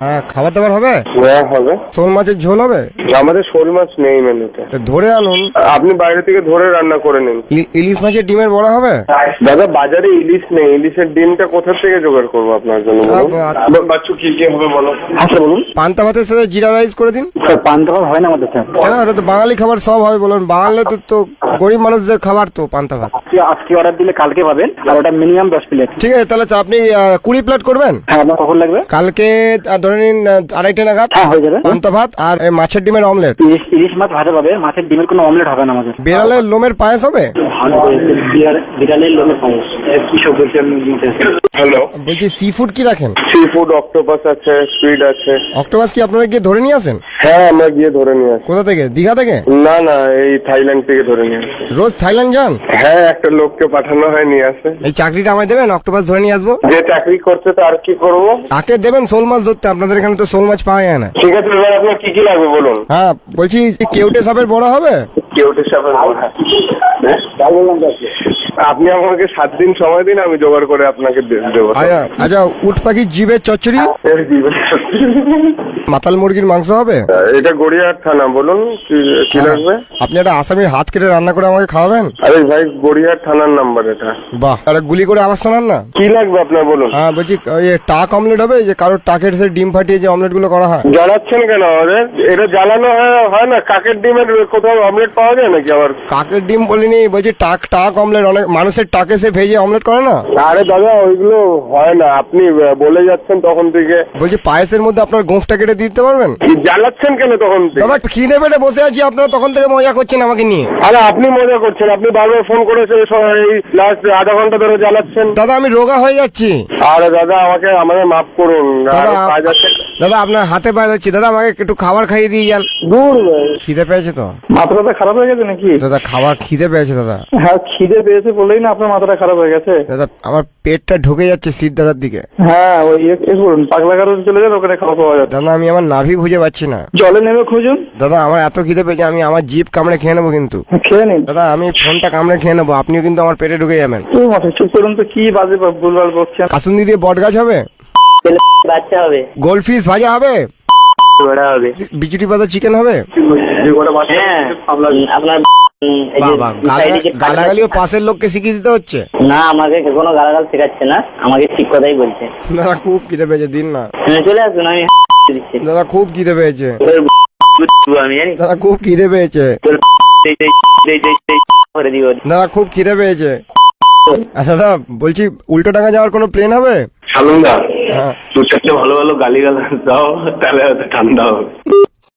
হ্যাঁ খাবার দাবার হবে? হ্যাঁ হবে। শোল মাছের ঝোল হবে? আমাদের শোল মাছ নেই মেনুতে। ধরে আনুন। আপনি বাইরে থেকে ধরে রান্না করে নিন। ইলিশ মাছের ডিমের বড়া হবে? দাদা বাজারে ইলিশ নেই। ইলিশের ডিমটা কোথা থেকে জোগাড় করব আপনার জন্য বলুন? বাচ্চু কি কি হবে বলো? আচ্ছা বলুন। পান্তা ভাতের সাথে জিরা রাইস করে দিন। পান্তা ভাত হয় না আমাদের কেন? এটা তো বাঙালি খাবার সব হবে বলুন। বাঙালি তো তো গরিব মানুষদের খাবার তো পান্তা ভাত। আজকে আজকে অর্ডার দিলে কালকে পাবেন আর ওটা মিনিমাম দশ প্লেট ঠিক আছে তাহলে আপনি কুড়ি প্লেট করবেন? হ্যাঁ আপনার কখন লাগবে? কালকে ধরে নিন আড়াইটা নাগাদ অন্ত হয়ে যাবে। পান্তা ভাত আর মাছের ডিমের অমলেট। ইলিশ মাছ ভাজা পাবে। মাছের ডিমের কোনো অমলেট হবে না আমাদের। বেড়ালের লোমের পায়েস হবে? হ্যালো বলছি সি ফুড কি রাখেন? সি ফুড অক্টোপাস আছে স্কুইড আছে। অক্টোপাস কি আপনারা গিয়ে ধরে নিয়ে আসেন? হ্যাঁ আমরা গিয়ে ধরে নিয়ে আসি। কোথা থেকে? দীঘা থেকে? না না এই থাইল্যান্ড থেকে ধরে নিয়ে আসি। রোজ থাইল্যান্ড যান? হ্যাঁ একটা লোককে পাঠানো হয় নিয়ে আসে। এই চাকরিটা আমায় দেবেন? অক্টোপাস ধরে নিয়ে আসব? যে চাকরি করছে তার কি করব? তাকে দেবেন শোল মাছ ধরতে। আপনাদের এখানে তো শোল মাছ পাওয়া যায় না। ঠিক আছে এবার আপনার কি কি লাগবে বলুন? হ্যাঁ বলছি কেউটে সাপের বড় হবে? আপনি আমাকে সাত দিন সময় দিন আমি জোগাড় করে আপনাকে দেবো। আচ্ছা উঠ উট পাখির জিভের চচ্চড়ি? জীবের দিবেন। মাতাল মুরগির মাংস হবে? এটা গড়িয়াহাট থানা বলুন কি- কি লাগবে? আপনি একটা আসামির হাত কেটে রান্না করে আমাকে খাওয়াবেন? আরে ভাই গড়িয়াহাট থানার নাম্বার এটা। বাহ তাহলে গুলি করে আবার শোনান না? কি লাগবে আপনার বলুন? হ্যাঁ বলছি ওই টাক অমলেট হবে যে কারোর টাকের সে ডিম ফাটিয়ে যে অমলেটগুলো করা হয়? জ্বালাচ্ছেন কেন আমাদের? এটা জ্বালানো হয়- হয় না? কাকের ডিমের কোথাও অমলেট পাওয়া যায় নাকি আবার? কাকের ডিম বলিনি বলছি টাক টাক অমলেট অনেক মানুষের টাকে সে ভেজে অমলেট করে না? আরে দাদা ওইগুলো হয় না। আপনি বলে যাচ্ছেন তখন থেকে। বলছি পায়েসের মধ্যে আপনার গোঁফটা কেটে দিতে পারবেন? কি জ্বালাচ্ছেন কেন তখন দাদা খিদে পেটে বসে আছি আপনারা তখন থেকে মজা করছেন আমাকে নিয়ে। আরে আপনি মজা করছেন আপনি বারবার ফোন করেছেন সবাই এই লাস্ট আধা ঘণ্টা ধরে জ্বালাচ্ছেন। দাদা আমি রোগা হয়ে যাচ্ছি। আরে দাদা আমাকে আমাদের মাফ করুন। আর দাদা কাজ আছে দাদা আপনার হাতে পায়ে যাচ্ছি দাদা আমাকে একটু খাবার খাইয়ে দিয়ে যান। দূর ভাই। খিদে পেয়েছে তো? মাথাটা খারাপ হয়ে গেছে নাকি? দাদা খাবার খিদে পেয়েছে দাদা। হ্যাঁ খিদে পেয়েছে বলেই না আপনার মাথাটা খারাপ হয়ে গেছে। দাদা আমার পেটটা ঢুকে যাচ্ছে দাদার দিকে। হ্যাঁ ওই এ এ করুন পাগলা গারো চলে যান ওখানে খাওয়া পাওয়া যাচ্ছে দাদা আমি আমার নাভি খুঁজে পাচ্ছি না। জলে নেমে খুঁজুন। দাদা আমার এত খিদে পেয়েছে আমি আমার জিপ কামড়ে খেয়ে নেব কিন্তু। খেয়ে নিন। দাদা আমি ফোনটা কামড়ে খেয়ে নেব আপনিও কিন্তু আমার পেটে ঢুকে যাবেন। চুপ করুন তো কি বাজে ভুলভাল বকছেন কাসুন্দি দিয়ে বট গাছ হবে? বাচ্চা হবে। গোলফিশ ভাজা হবে? বড়া হবে। বিচুটি পাতা চিকেন হবে? হ্যাঁ আপনার বাবা গালাগালিও পাশের লোককে শিখিয়ে দিতে হচ্ছে? না আমাকে কোনো গালাগাল শেখাচ্ছে না আমাকে ঠিক কথাই বলছে। দাদা খুব খিদে পেয়েছে দিন না। হ্যাঁ, চলে আসুন আমি দাদা খুব খিদে পেয়েছে। দাদা খুব খিদে পেয়েছে। দাদা খুব খিদে পেয়েছে। আচ্ছা দাদা বলছি উল্টো টাকা যাওয়ার কোনো প্লেন হবে? সালুন্দা। হ্যাঁ দু চারটে ভালো ভালো গালি গালাজ দাও তাহলে হয়তো ঠান্ডা হবে।